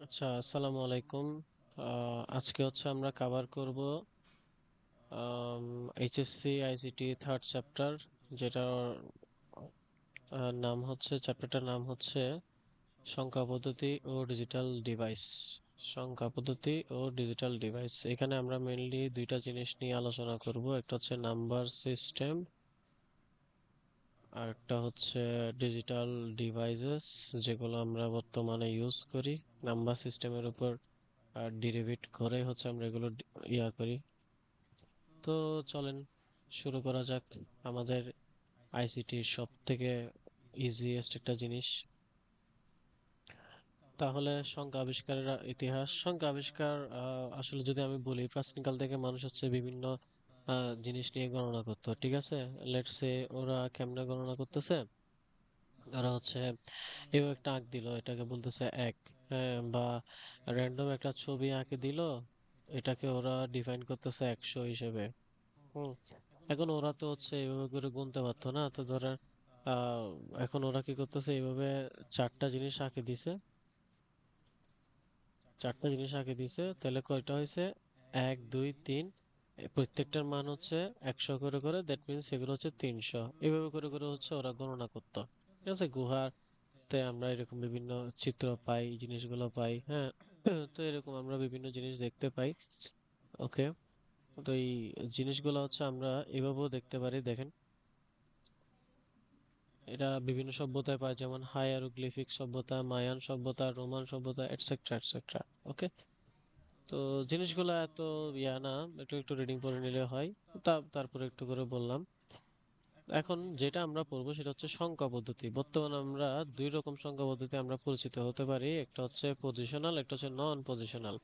আচ্ছা আসসালামু আলাইকুম। আজকে হচ্ছে আমরা কভার করব এইচএসসি আইসিটি থার্ড চ্যাপ্টার যেটার নাম হচ্ছে চ্যাপ্টারটার নাম হচ্ছে সংখ্যা পদ্ধতি ও ডিজিটাল ডিভাইস সংখ্যা পদ্ধতি ও ডিজিটাল ডিভাইস এখানে আমরা মেইনলি দুইটা জিনিস নিয়ে আলোচনা করব। একটা হচ্ছে নাম্বার সিস্টেম আর একটা হচ্ছে ডিজিটাল ডিভাইসেস যেগুলো আমরা বর্তমানে ইউজ করি। নাম্বার সিস্টেমের উপর, আর ডেরিভেট করে হচ্ছে আমরা এগুলো ইয়া করি। তো চলেন, শুরু করা যাক। আমাদের আইসিটির সব থেকে ইজিয়েস্ট একটা জিনিস। তাহলে সংখ্যা আবিষ্কারের ইতিহাস। সংখ্যা আবিষ্কার আসলে যদি আমি বলি, প্রাচীনকাল থেকে মানুষ হচ্ছে বিভিন্ন জিনিস নিয়ে গণনা করতো ঠিক আছে? লেটস সে ওরা কেমনে গণনা করতেছে? তারা হচ্ছে এভাবে একটা আঁক দিল এটাকে বলতেছে এক হ্যাঁ, বা র্যান্ডম একটা ছবি আঁকে দিল এটাকে ওরা ডিফাইন করতেছে একশো হিসেবে। এখন ওরা তো হচ্ছে এইভাবে করে গুনতে পারতো না তো ধরেন এখন ওরা কি করতেছে এইভাবে চারটা জিনিস আঁকে দিছে। চারটা জিনিস আঁকে দিছে তাহলে কয়টা হয়েছে? এক দুই তিন প্রত্যেকটার মান হচ্ছে একশো করে করে দ্যাট মিনস এগুলো হচ্ছে তিনশো। এইভাবে করে করে হচ্ছে ওরা গণনা করতো। ঠিক আছে? গুহাতে আমরা এরকম বিভিন্ন চিত্র পাই, জিনিসগুলো পাই হ্যাঁ? তো এরকম আমরা বিভিন্ন জিনিস দেখতে পাই ওকে তো এই জিনিসগুলো হচ্ছে আমরা এভাবেও দেখতে পারি, দেখেন। এটা বিভিন্ন সভ্যতায় পাই যেমন হায়ারোগ্লিফিক সভ্যতা, মায়ান সভ্যতা, রোমান সভ্যতা এটসেট্রা এটসেট্রা ওকে তো জিনিসগুলো এত ইয়া না, একটু একটু রিডিং পড়ে নিলে হয়। তা, তারপরে একটু করে বললাম। এখন যেটা আমরা পড়ব সেটা হচ্ছে সংখ্যা পদ্ধতি। বর্তমানে আমরা দুই রকম সংখ্যা পদ্ধতি আমরা পরিচিত হতে পারি। একটা হচ্ছে পজিশনাল একটা হচ্ছে non positional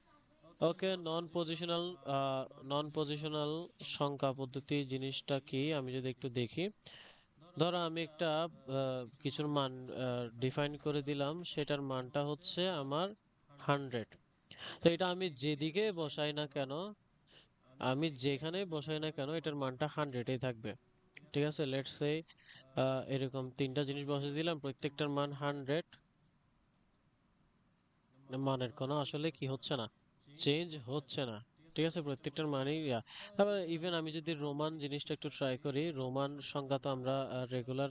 okay non positional non positional সংখ্যা পদ্ধতি জিনিসটা কি? আমি যদি একটু দেখি। ধরো আমি একটা কিছুর মান ডিফাইন করে দিলাম। সেটার মানটা হচ্ছে আমার হান্ড্রেড তো এটা আমি যেদিকে বসাই না কেন, আমি যেখানে বসাই না কেন, এটার মানটা হান্ড্রেডই থাকবে। ঠিক আছে? লেটস সে এরকম তিনটা জিনিস বসিয়ে দিলাম, প্রত্যেকটার মান হান্ড্রেড মানের কোনো আসলে কি হচ্ছে না? চেঞ্জ হচ্ছে না। ঠিক আছে? প্রত্যেকটার মানেই তারপর ইভেন আমি যদি রোমান জিনিসটা একটু ট্রাই করি রোমান সংখ্যা তো আমরা রেগুলার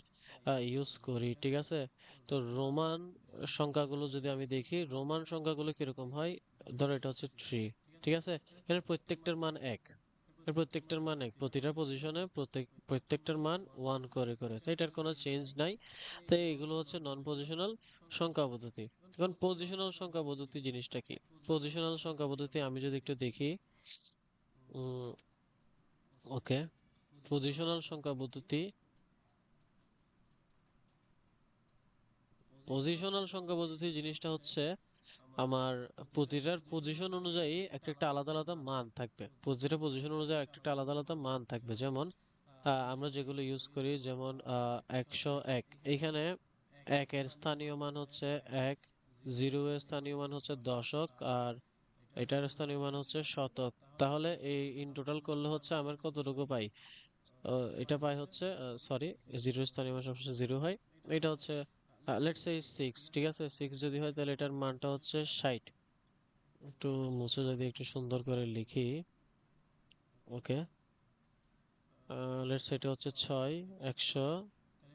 ইউজ করি, ঠিক আছে? তো রোমান সংখ্যাগুলো যদি আমি দেখি রোমান সংখ্যাগুলো কীরকম হয়? ধরো এটা হচ্ছে থ্রি ঠিক আছে? এর প্রত্যেকটার মান এক। এর প্রত্যেকটার মান এক। প্রতিটা পজিশনে প্রত্যেক, প্রত্যেকটার মান ওয়ান করে করে। তো এটার কোনো চেঞ্জ নাই। তো এগুলো হচ্ছে নন পজিশনাল সংখ্যা পদ্ধতি। এখন পজিশনাল সংখ্যা পদ্ধতি জিনিসটা কি? পজিশনাল সংখ্যা পদ্ধতি আমি যদি একটু দেখি ওকে পজিশনাল সংখ্যা পদ্ধতি পজিশনাল সংখ্যা পদ্ধতি জিনিসটা হচ্ছে আমার প্রতিটার পজিশন অনুযায়ী একটা একটা আলাদা আলাদা মান থাকবে। প্রতিটা পজিশন অনুযায়ী একটা একটা আলাদা আলাদা মান থাকবে। যেমন আমরা যেগুলো ইউজ করি, যেমন একশো এক। এইখানে একের স্থানীয় মান হচ্ছে এক জিরো এর স্থানীয় মান হচ্ছে দশক, আর এটার স্থানীয় মান হচ্ছে শতক। তাহলে এই ইন টোটাল করলে হচ্ছে আমার কতটুকু পাই? এটা পাই হচ্ছে সরি জিরো স্থানীয় মান সবসময় জিরো হয়। এটা হচ্ছে লেটস সে সিক্স ঠিক আছে? সিক্স যদি হয় তাহলে এটার মানটা হচ্ছে ষাট। একটু মুছে যদি একটু সুন্দর করে লিখি। ওকে। লেটস এটা হচ্ছে ছয় একশো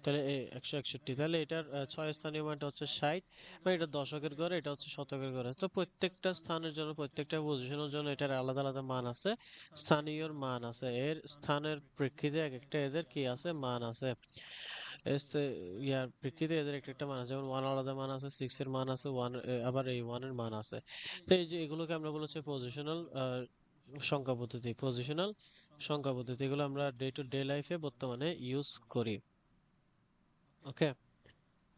তাহলে এ- একশো একষট্টি। তাহলে এটার আহ, ছয় স্থানীয় মানটা হচ্ছে ষাট বা এটা দশকের ঘরে এটা হচ্ছে শতকের ঘরে। তো প্রত্যেকটা স্থানের জন্য প্রত্যেকটা পজিশনের জন্য এটার আলাদা আলাদা মান আছে স্থানীয় মান আছে। এর স্থানের প্রেক্ষিতে এক একটা এদের কি আছে? মান আছে। এদের একটা মান আছে যেমন ওয়ান আলাদা মান আছে সিক্স এর মান আছে ওয়ান আবার এই মান আছে তো এই যে এগুলোকে আমরা বলেছি পজিশনাল সংখ্যা পদ্ধতি পজিশনাল সংখ্যা পদ্ধতি এগুলো আমরা ডে টু ডে লাইফে বর্তমানে ইউজ করি ওকে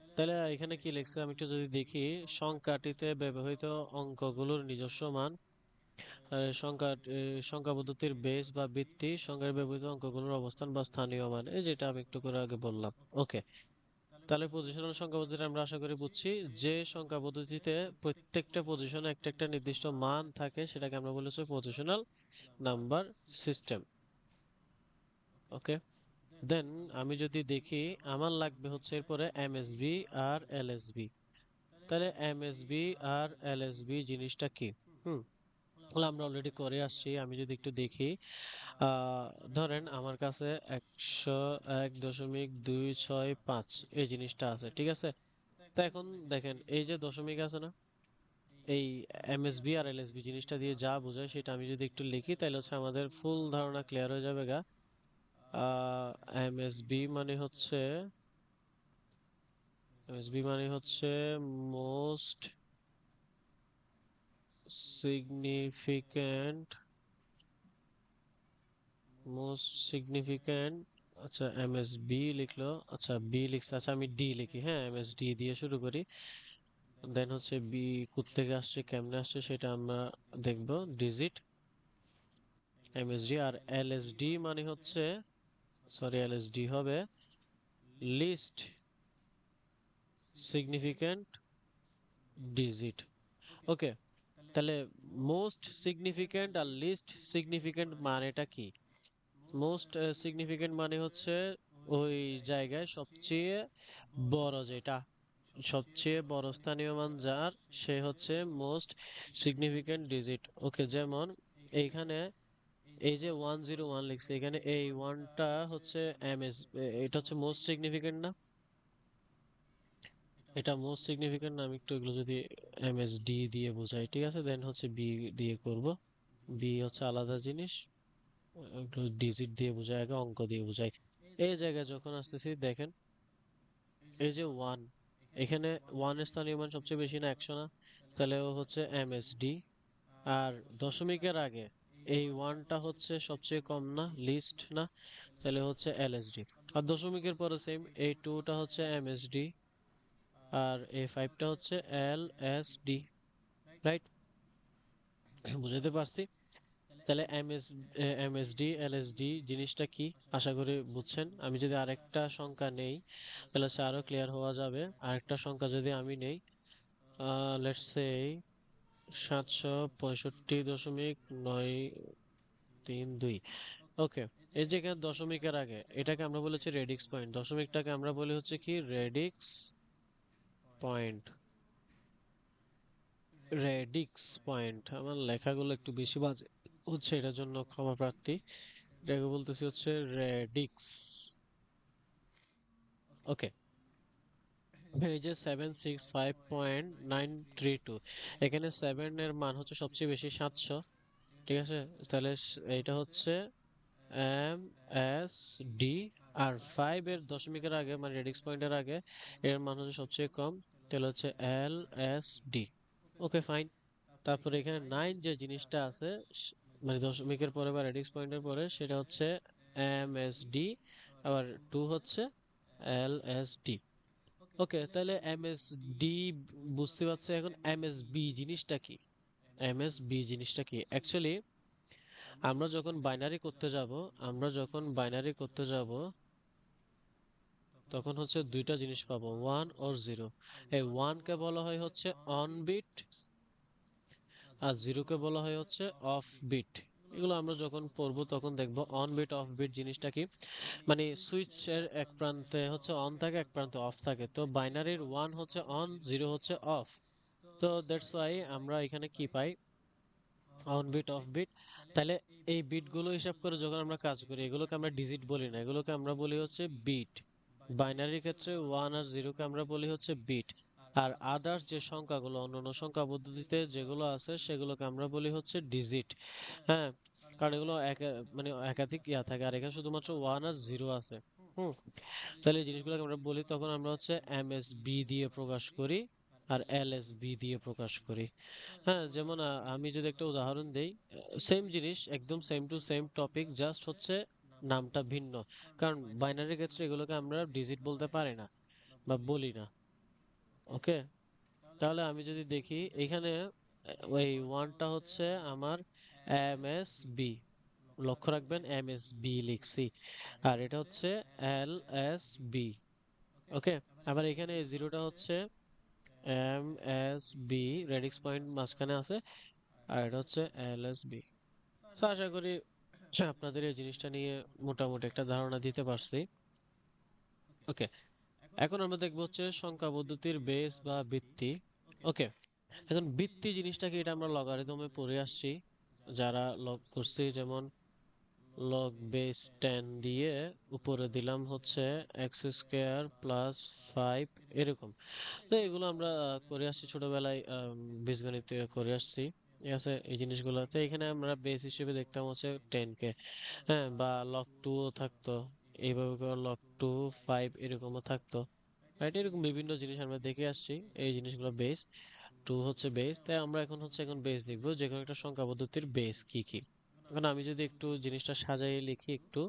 তাহলে এখানে কি লিখছে আমি একটু যদি দেখি সংখ্যাটিতে ব্যবহৃত অঙ্কগুলোর নিজস্ব মান সংখ্যা সংখ্যা পদ্ধতির বেস বা ভিত্তি সংখ্যার ব্যবহৃত অঙ্কগুলোর অবস্থান বা স্থানীয় মান, এই যেটা আমি একটু করে আগে বললাম। ওকে তাহলে পজিশনাল সংখ্যা পদ্ধতি আমরা আশা করি বুঝছি। যে সংখ্যা পদ্ধতিতে প্রত্যেকটা পজিশনে একটা একটা নির্দিষ্ট মান থাকে, সেটাকে আমরা বলেছি positional number system okay then আমি যদি দেখি, আমার লাগবে হচ্ছে এরপরে এমএসবি আর এলএসবি তাহলে এমএসবি আর এলএসবি জিনিসটা কি? হুম। আমরা অলরেডি করে আসছি। আমি যদি একটু দেখি ধরেন আমার কাছে একশো এক দশমিক দুই ছয় পাঁচ এই জিনিসটা আছে, ঠিক আছে? তা এখন দেখেন, এই যে দশমিক আছে না, এই এমএসবি আর এলএসবি জিনিসটা দিয়ে যা বোঝায় সেটা আমি যদি একটু লিখি, তাহলে হচ্ছে আমাদের ফুল ধারণা ক্লিয়ার হয়ে যাবে গা। এমএসবি মানে হচ্ছে এমএসবি মানে হচ্ছে মোস্ট সিগনিফিক্যান্ট মোস্ট সিগনিফিক্যান্ট আচ্ছা এম এস এমএসবি লিখলো আচ্ছা বি লিখছে আচ্ছা আমি ডি লিখি হ্যাঁ এম এস এমএসডি দিয়ে শুরু করি। দেন হচ্ছে বি থেকে আসছে, কেমনে আসছে সেটা আমরা দেখব ডিজিট এমএসডি আর এলএসডি মানে হচ্ছে সরি এলএসডি হবে লিস্ট সিগনিফিক্যান্ট ডিজিট ওকে তাহলে মোস্ট সিগনিফিক্যান্ট আর লিস্ট সিগনিফিক্যান্ট মানেটা কি? মোস্ট সিগনিফিক্যান্ট মানে হচ্ছে ওই জায়গায় সবচেয়ে বড় যেটা, সবচেয়ে বড় স্থানীয় মান যার, সে হচ্ছে মোস্ট সিগনিফিক্যান্ট ডিজিট ওকে যেমন এইখানে এই যে ওয়ান জিরো ওয়ান লিখছে, এখানে এই ওয়ানটা হচ্ছে এম এস এটা হচ্ছে মোস্ট সিগনিফিক্যান্ট না? এটা মোস্ট সিগনিফিক্যান্ট না, আমি একটু এগুলো যদি এমএসডি দিয়ে বোঝাই, ঠিক আছে? দেন হচ্ছে বি দিয়ে করব। বি হচ্ছে আলাদা জিনিস একটু ডিজিট দিয়ে বোঝাই, আগে অঙ্ক দিয়ে বোঝাই। এই জায়গায় যখন আসতেছি, দেখেন, এই যে ওয়ান এখানে ওয়ান স্থানীয় মান সবচেয়ে বেশি না, একশো না? তাহলে ও হচ্ছে এমএসডি আর দশমিকের আগে, এই ওয়ানটা হচ্ছে সবচেয়ে কম না লিস্ট না, তাহলে হচ্ছে এলএসডি আর দশমিকের পরে সেম এই টুটা হচ্ছে এমএসডি আর এই ফাইভটা হচ্ছে এল এস ডি রাইট বুঝাতে পারছি? তাহলে এমএস এমএসডি এলএসডি জিনিসটা কি? আশা করি বুঝছেন। আমি যদি আরেকটা সংখ্যা নেই, তাহলে হচ্ছে আরও ক্লিয়ার হওয়া যাবে। আরেকটা সংখ্যা যদি আমি নেই লেটস সে সাতশো পঁয়ষট্টি দশমিক নয় তিন দুই। ওকে এই যে এখানে দশমিকের আগে, এটাকে আমরা বলেছি রেডিক্স পয়েন্ট দশমিকটাকে আমরা বলি হচ্ছে কি? রেডিক্স পয়েন্ট রেডিক্স পয়েন্ট আমার লেখাগুলো একটু বেশি বাজে, হচ্ছে এটার জন্য ক্ষমা প্রার্থী। এটাকে বলতেছি হচ্ছে রেডিক্স ওকে যে seven six five point nine three two এখানে সেভেন এর মান হচ্ছে সবচেয়ে বেশি সাতশো। ঠিক আছে? তাহলে এইটা হচ্ছে এম এস ডি আর ফাইভ এর দশমিকের আগে মানে রেডিক্স পয়েন্টের আগে, এর মান হচ্ছে সবচেয়ে কম। তাহলে হচ্ছে L S D okay fine তারপরে এখানে নাইন যে জিনিসটা আছে মানে দশমিকের পরে বা রেডিক্স পয়েন্টের পরে, সেটা হচ্ছে এম এস ডি আবার টু হচ্ছে এল এস ডি ওকে তাহলে এম এস ডি বুঝতে পারছি এখন এম এস বি জিনিসটা কি? এম এস বি জিনিসটা কি? অ্যাকচুয়ালি আমরা যখন বাইনারি করতে যাব, আমরা যখন বাইনারি করতে যাব তখন হচ্ছে দুইটা জিনিস পাবো ওয়ান ওর জিরো এই ওয়ানকে বলা হয় হচ্ছে অন বিট আর জিরোকে বলা হয় হচ্ছে অফ বিট এগুলো আমরা যখন পড়ব তখন দেখব অন বিট অফ বিট জিনিসটা কি? মানে সুইচের এক প্রান্তে হচ্ছে অন থাকে, এক প্রান্তে অফ থাকে। তো বাইনারির ওয়ান হচ্ছে অন জিরো হচ্ছে অফ তো দ্যাটস ওয়াই আমরা এখানে কি পাই? অন বিট অফ বিট তাহলে এই বিটগুলো হিসাব করে যখন আমরা কাজ করি, এগুলোকে আমরা ডিজিট বলি না, এগুলোকে আমরা বলি হচ্ছে বিট বাইনারির ক্ষেত্রে ওয়ান আর জিরোকে আমরা বলি হচ্ছে বিট আর আদার্স যে সংখ্যাগুলো, অন্যান্য সংখ্যা পদ্ধতিতে যেগুলো আছে, সেগুলোকে আমরা বলি হচ্ছে ডিজিট হ্যাঁ? কারণ এগুলো একা- মানে একাধিক ইয়া থাকে, আর এখানে শুধুমাত্র ওয়ান আর জিরো আছে, হুম? তাহলে জিনিসগুলোকে আমরা বলি, তখন আমরা হচ্ছে এম এস বি দিয়ে প্রকাশ করি, আর এল এস বি দিয়ে প্রকাশ করি হ্যাঁ? যেমন আমি যদি একটা উদাহরণ দেই সেম জিনিস, একদম same to same topic just হচ্ছে নামটা ভিন্ন। কারণ বাইনারির ক্ষেত্রে এগুলোকে আমরা ডিজিট বলতে পারি না বা বলি না। ওকে তাহলে আমি যদি দেখি, এখানে ওই ওয়ানটা হচ্ছে আমার এম এস বি লক্ষ্য রাখবেন এম এস বি লিখছি। আর এটা হচ্ছে এল এস বি ওকে আবার এখানে জিরোটা হচ্ছে M S B radix point মাঝখানে আছে। আর এটা হচ্ছে এল এস বি আশা করি আপনাদের এই জিনিসটা নিয়ে মোটামুটি একটা ধারণা দিতে পারছি। ওকে এখন আমরা দেখব হচ্ছে সংখ্যা পদ্ধতির বেস বা ভিত্তি ওকে এখন বৃত্তি জিনিসটা কি এটা আমরা লগারিদমে পড়ে আসছি। যারা লগ করছি, যেমন লগ বেস টেন দিয়ে উপরে দিলাম হচ্ছে এক্স স্কোয়ার প্লাস ফাইভ এরকম। তো এগুলো আমরা করে আসছি ছোটবেলায় বীজগণিত করে আসছি। ঠিক আছে, এই জিনিসগুলো। তো এখানে আমরা বেস হিসেবে দেখতাম হচ্ছে টেন কে হ্যাঁ বা লগ টু থাকতো। এইভাবে করে লগ টু ফাইভ এরকমও থাকতো। রাইট এরকম বিভিন্ন জিনিস আমরা দেখে আসছি, এই জিনিসগুলো বেস টু হচ্ছে বেস তাই আমরা এখন হচ্ছে এখন বেস দেখব যে কোনো একটা সংখ্যা পদ্ধতির বেস কি কি। এখন আমি যদি একটু জিনিসটা সাজাইয়ে লিখি একটু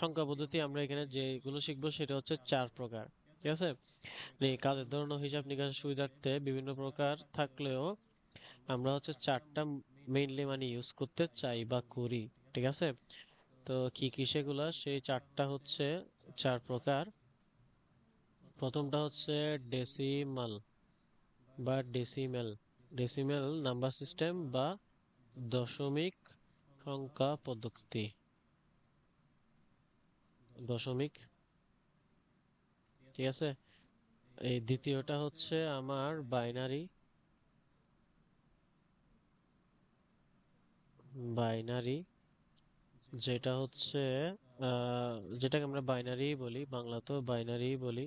সংখ্যা পদ্ধতি আমরা এখানে যেগুলো শিখব সেটা হচ্ছে চার প্রকার। ঠিক আছে? কাজের ধরন, হিসাব নিকাশের সুবিধার্থে বিভিন্ন প্রকার থাকলেও আমরা হচ্ছে চারটা মেইনলি মানে ইউজ করতে চাই বা করি, ঠিক আছে? তো কি কি সেগুলা? সেই চারটা হচ্ছে চার প্রকার। প্রথমটা হচ্ছে ডেসিমাল বা ডেসিমেল ডেসিমেল নাম্বার সিস্টেম বা দশমিক সংখ্যা পদ্ধতি। দশমিক। ঠিক আছে? এই দ্বিতীয়টা হচ্ছে আমার বাইনারি বাইনারি, যেটা হচ্ছে যেটাকে আমরা বাইনারি বলি, বাংলাতেও বাইনারি বলি,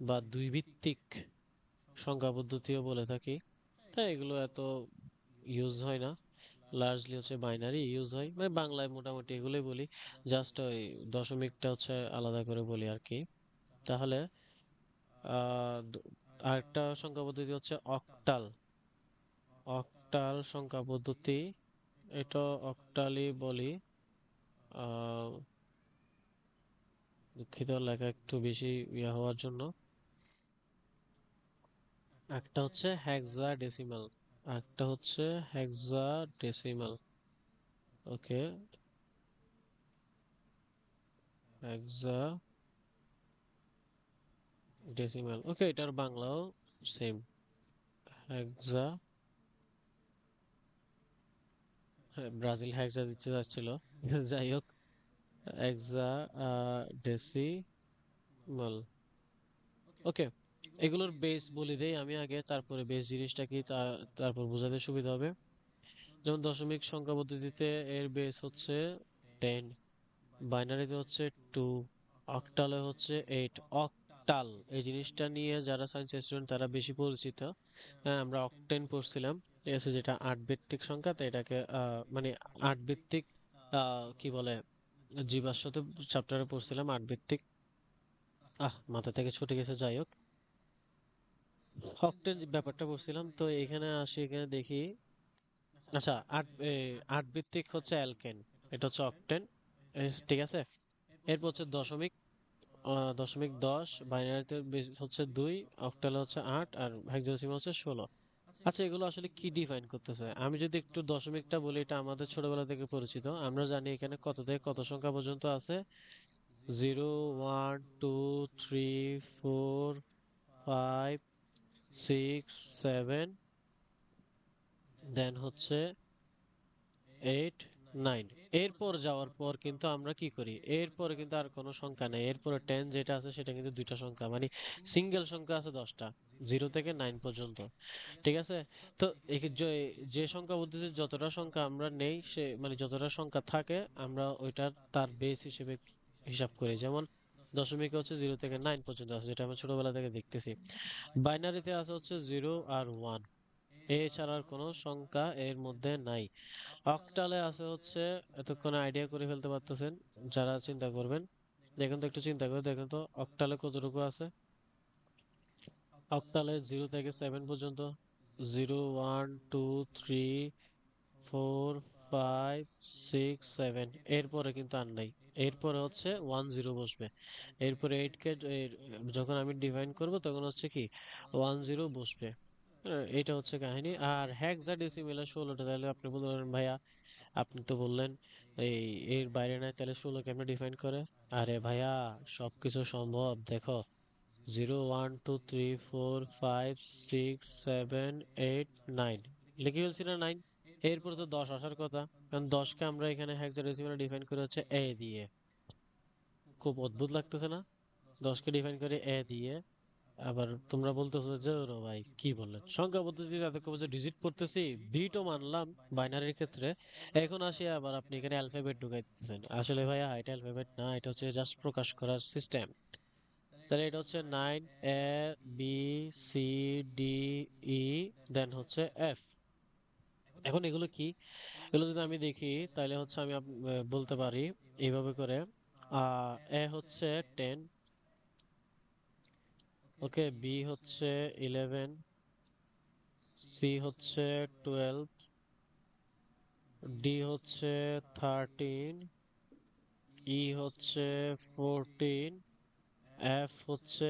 বা দুই ভিত্তিক সংখ্যা পদ্ধতিও বলে থাকি। তাই এগুলো এত ইউজ হয় না। লার্জলি হচ্ছে বাইনারি ইউজ হয়। মানে বাংলায় মোটামুটি এগুলোই বলি। জাস্ট ওই দশমিকটা হচ্ছে আলাদা করে বলি আর কি। তাহলে আরেকটা সংখ্যা পদ্ধতি হচ্ছে অক্টাল। অক্টাল সংখ্যা পদ্ধতি এটা অক্টালই বলি দুঃখিত, লেখা একটু বেশি ইয়া হওয়ার জন্য। একটা হচ্ছে হেক্সা ডেসিমাল একটা হচ্ছে hexadecimal okay hexadecimal okay, এটার বাংলাও সেম হেক্সা হ্যাঁ ব্রাজিল হেক্সা দিতে যাচ্ছিল। যাই হোক হেক্সা ডেসিমাল ওকে, এগুলোর বেস বলে দেই আমি আগে, তারপরে বেস জিনিসটা কি তারপর বোঝাতে সুবিধা হবে। যেমন দশমিক সংখ্যা পদ্ধতিতে এর বেস হচ্ছে টেন বাইনারিতে হচ্ছে টু অক্টালে হচ্ছে এইট অক্টাল এই জিনিসটা নিয়ে যারা সায়েন্স স্টুডেন্ট তারা বেশি পরিচিত। হ্যাঁ আমরা অক্টেন পড়ছিলাম। আছে যেটা আট ভিত্তিক সংখ্যা, তো এটাকে মানে আট ভিত্তিক কি বলে জীবাশ্মতে চ্যাপ্টারে পড়ছিলাম আট ভিত্তিক আহ, মাথা থেকে ছুটে গেছে, যাই হোক। অক্টেন ব্যাপারটা পড়ছিলাম, তো এখানে আসি, এখানে দেখি। আচ্ছা আট আট ভিত্তিক হচ্ছে অ্যালকেন, এটা হচ্ছে অক্টেন। ঠিক আছে? এরপর হচ্ছে দশমিক দশমিক দশ, বাইনারিতে হচ্ছে দুই, অক্টালে হচ্ছে আট, আর হেক্সাডেসিমাল হচ্ছে ষোলো। আচ্ছা এগুলো আসলে কি ডিফাইন করতেছে? আমি যদি একটু দশমিকটা বলি, এটা আমাদের ছোটবেলা থেকে পরিচিত। আমরা জানি এখানে কত থেকে কত সংখ্যা পর্যন্ত আছে? Zero, one, two, three, four, five, six, seven, then হচ্ছে এইট, নাইন। এরপর যাওয়ার পর কিন্তু আমরা কি করি? এরপরে কিন্তু আর কোনো সংখ্যা নেই। এরপরে টেন যেটা আছে, সেটা কিন্তু দুইটা সংখ্যা। মানে সিঙ্গেল সংখ্যা আছে দশটা। জিরো থেকে নাইন পর্যন্ত। ঠিক আছে? তো যে- সংখ্যা পদ্ধতিতে যতটা সংখ্যা আমরা নেই, সে মানে যতটা সংখ্যা থাকে, আমরা ওইটার তার বেস হিসেবে হিসাব করি। যেমন দশমিকে হচ্ছে জিরো থেকে নাইন পর্যন্ত আছে, যেটা আমরা ছোটবেলা থেকে দেখতেছি। বাইনারিতে আছে হচ্ছে জিরো আর ওয়ান এছাড়া আর কোনো সংখ্যা এর মধ্যে নাই। অক্টালে আছে হচ্ছে, এতক্ষণে আইডিয়া করে ফেলতে পারতেছেন, যারা চিন্তা করবেন, দেখেন তো, একটু চিন্তা করে দেখেন তো অক্টালে কতটুকু আছে? অক্টালে জিরো থেকে সেভেন পর্যন্ত। Zero one two three four five six seven. এরপরে কিন্তু আর নাই। এরপরে হচ্ছে ওয়ান জিরো বসবে। এরপরে এইট কে যখন আমি ডিফাইন করব তখন হচ্ছে কি ওয়ান জিরো বসবে। হ্যাঁ, এটা হচ্ছে কাহিনী। আর হেক্সাডেসিমেলে ষোলোটা তাহলে আপনি বলতে পারেন ভাইয়া আপনি তো বললেন এই এর বাইরে নাই তাহলে ষোলো কেমনে ডিফাইন করে। আরে ভাইয়া সবকিছু সম্ভব দেখো। Zero one two three four five six seven eight nine. লিখে ফেলছি না নাইন? এরপরে তো দশ আসার কথা। কারণ দশকে আমরা এখানে হেক্সাডেসিমেলে ডিফাইন করে হচ্ছে এ দিয়ে। খুব অদ্ভুত লাগতেছে না? দশকে ডিফাইন করে এ দিয়ে। আবার তোমরা বলতেছো যে, "ওরে ভাই, কি বললেন? সংখ্যা পদ্ধতিতে এতক্ষণ যে ডিজিট পড়তেছি বিটও মানলাম বাইনারির ক্ষেত্রে। এখন আসি আবার আপনি এখানে অ্যালফাবেট ঢুকাইতেছেন। আসলে ভাইয়া, এটা অ্যালফাবেট না, এটা হচ্ছে জাস্ট প্রকাশ করার সিস্টেম তাহলে এটা হচ্ছে nine A, B, C, D, E, then হচ্ছে এফ। এখন এগুলো কি? এগুলো যদি আমি দেখি, তাহলে হচ্ছে আমি বলতে পারি এইভাবে করে এ হচ্ছে টেন, ওকে, বি হচ্ছে ইলেভেন, সি হচ্ছে টুয়েলভ, ডি হচ্ছে থার্টিন, ই হচ্ছে ফোরটিন এফ হচ্ছে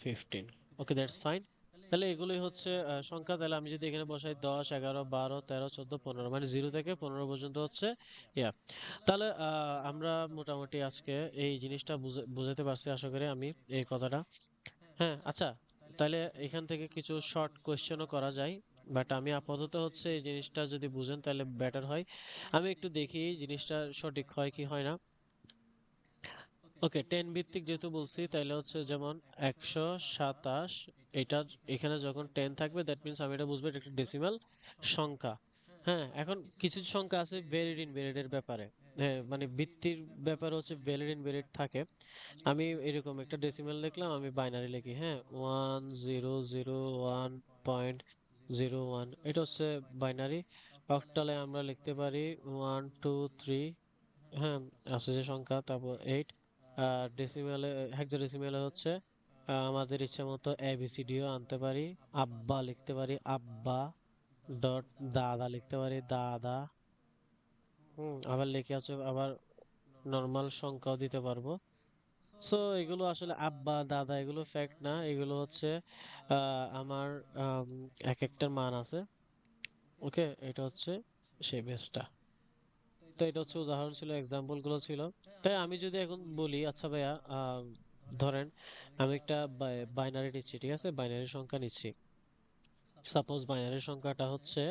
ফিফটিন ওকে দ্যাটস ফাইন তাহলে এগুলোই হচ্ছে সংখ্যা। তাহলে আমি যদি এখানে বসাই দশ, এগারো, বারো, তেরো, চোদ্দ, পনেরো মানে জিরো থেকে পনেরো পর্যন্ত হচ্ছে ইয়া তাহলে আমরা মোটামুটি আজকে এই জিনিসটা বুঝাতে পারছি আশা করি আমি এই কথাটা। হ্যাঁ আচ্ছা তাহলে এখান থেকে কিছু শর্ট কোয়েশ্চেনও করা যায় বাট আমি আপাতত হচ্ছে এই জিনিসটা যদি বুঝেন তাহলে বেটার হয়। আমি একটু দেখি জিনিসটা সঠিক হয় কি হয় না। ওকে টেন ভিত্তিক যেহেতু বলছি তাহলে হচ্ছে যেমন একশো সাতাশ, এটা এখানে যখন টেন থাকবে দ্যাট মিনস আমি এটা বুঝব একটা ডেসিমাল সংখ্যা। হ্যাঁ এখন কিছু সংখ্যা আছে ভ্যালিড ইনভ্যালিড এর ব্যাপারে। হ্যাঁ মানে ভিত্তির ব্যাপারে হচ্ছে ভ্যালিড ইনভ্যালিড থাকে। আমি এরকম একটা ডেসিমাল লিখলাম, আমি বাইনারি লিখি হ্যাঁ one zero zero one point zero one এটা হচ্ছে বাইনারি অক্টালে আমরা লিখতে পারি ওয়ান টু থ্রি হ্যাঁ আছে যে সংখ্যা, তারপর এইট আর ডেসিমেলে হেক্সাডেসিমেলে হচ্ছে আহ, আমাদের ইচ্ছা মতো এবিসিডিও আনতে পারি। আব্বা লিখতে পারি আব্বা ডট দাদা লিখতে পারি দাদা। হুম। আবার লিখে আছে আবার নর্মাল সংখ্যাও দিতে পারব। সো এগুলো আসলে আব্বা দাদা এগুলো ফ্যাক্ট না। এগুলো হচ্ছে আহ, আমার আম, এক একটার মান আছে। ওকে এটা হচ্ছে সেই বেসটা তো এটা হচ্ছে উদাহরণ ছিল এক্সাম্পলগুলো ছিল। তাই আমি যদি এখন বলি আচ্ছা ভাইয়া ধরেন আমি একটা বাইনারি নিচ্ছি, ঠিক আছে? বাইনারি সংখ্যা নিচ্ছি। সাপোজ বাইনারি সংখ্যাটা হচ্ছে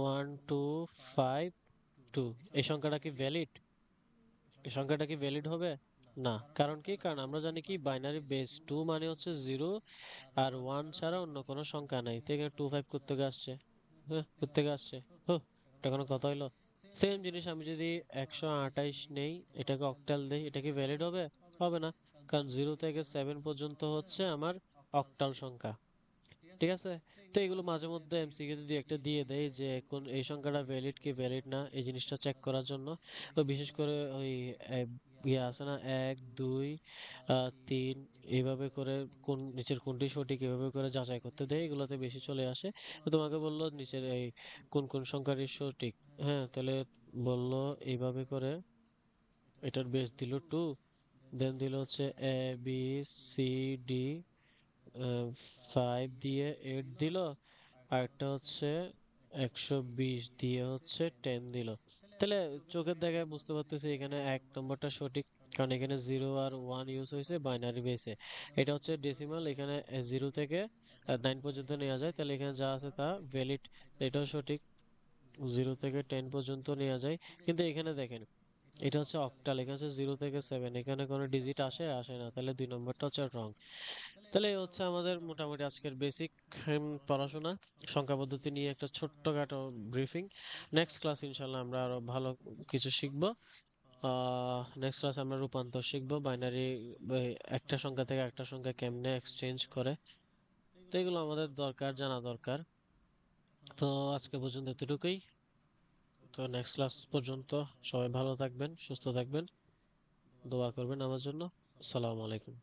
ওয়ান টু ফাইভ টু এই সংখ্যাটা কি ভ্যালিড এই সংখ্যাটা কি ভ্যালিড হবে? না। কারণ কি? কারণ আমরা জানি কি বাইনারি বেস টু মানে হচ্ছে জিরো আর ওয়ান ছাড়া অন্য কোনো সংখ্যা নাই। এখানে টু ফাইভ কোথেকে আসছে? হ্যাঁ কোথেকে আসছে? হো, এটা কোনো কথা হইল? সেম জিনিস আমি যদি একশো আঠাইশ নেই, এটাকে অক্টাল দেই, এটা কি ভ্যালিড হবে? হবে না, কারণ জিরো থেকে সেভেন পর্যন্ত হচ্ছে আমার অক্টাল সংখ্যা। ঠিক আছে? তো এগুলো মাঝে মধ্যে এমসিকে যদি একটা দিয়ে দেয় যে কোন এই সংখ্যাটা ভ্যালিড কি ভ্যালিড না, এই জিনিসটা চেক করার জন্য। বিশেষ করে ওই ইয়ে আছে না? এক, দুই তিন এইভাবে করে কোন নিচের কোনটি সঠিক এভাবে করে যাচাই করতে দেয়, এগুলোতে বেশি চলে আসে। তোমাকে বলল নিচের এই কোন কোন সংখ্যাটি সঠিক? হ্যাঁ তাহলে বলল এইভাবে করে এটার বেস দিল টু দেন দিল হচ্ছে A B C D five দিয়ে এইট দিল, আর একটা হচ্ছে একশো বিশ দিয়ে হচ্ছে টেন দিল। তাহলে চোখের দেখায় বুঝতে পারতেছি এখানে এক নম্বরটা সঠিক, কারণ এখানে জিরো আর ওয়ান ইউজ হয়েছে বাইনারি বেসে। এটা হচ্ছে ডেসিমাল এখানে জিরো থেকে নাইন পর্যন্ত নেওয়া যায়। তাহলে এখানে যা আছে তা ভ্যালিড এটাও সঠিক। জিরো থেকে টেন পর্যন্ত নেওয়া যায়। কিন্তু এখানে দেখেন এটা হচ্ছে অক্টাল এখানে হচ্ছে জিরো থেকে সেভেন এখানে কোনো ডিজিট আসে? আসে না, তাহলে দুই নম্বরটা হচ্ছে রং তাহলে হচ্ছে আমাদের মোটামুটি আজকের বেসিক পড়াশোনা, সংখ্যা পদ্ধতি নিয়ে একটা ছোট্টখাটো ব্রিফিং নেক্সট ক্লাস ইনশাল্লাহ আমরা আরও ভালো কিছু শিখব। নেক্সট ক্লাস আমরা রূপান্তর শিখব বাইনারি একটা সংখ্যা থেকে একটা সংখ্যা কেমনে এক্সচেঞ্জ করে। তো এগুলো আমাদের দরকার, জানা দরকার। তো আজকে পর্যন্ত এতটুকুই। তো নেক্সট ক্লাস পর্যন্ত সবাই ভালো থাকবেন, সুস্থ থাকবেন। দোয়া করবেন আমার জন্য। আসসালামু আলাইকুম।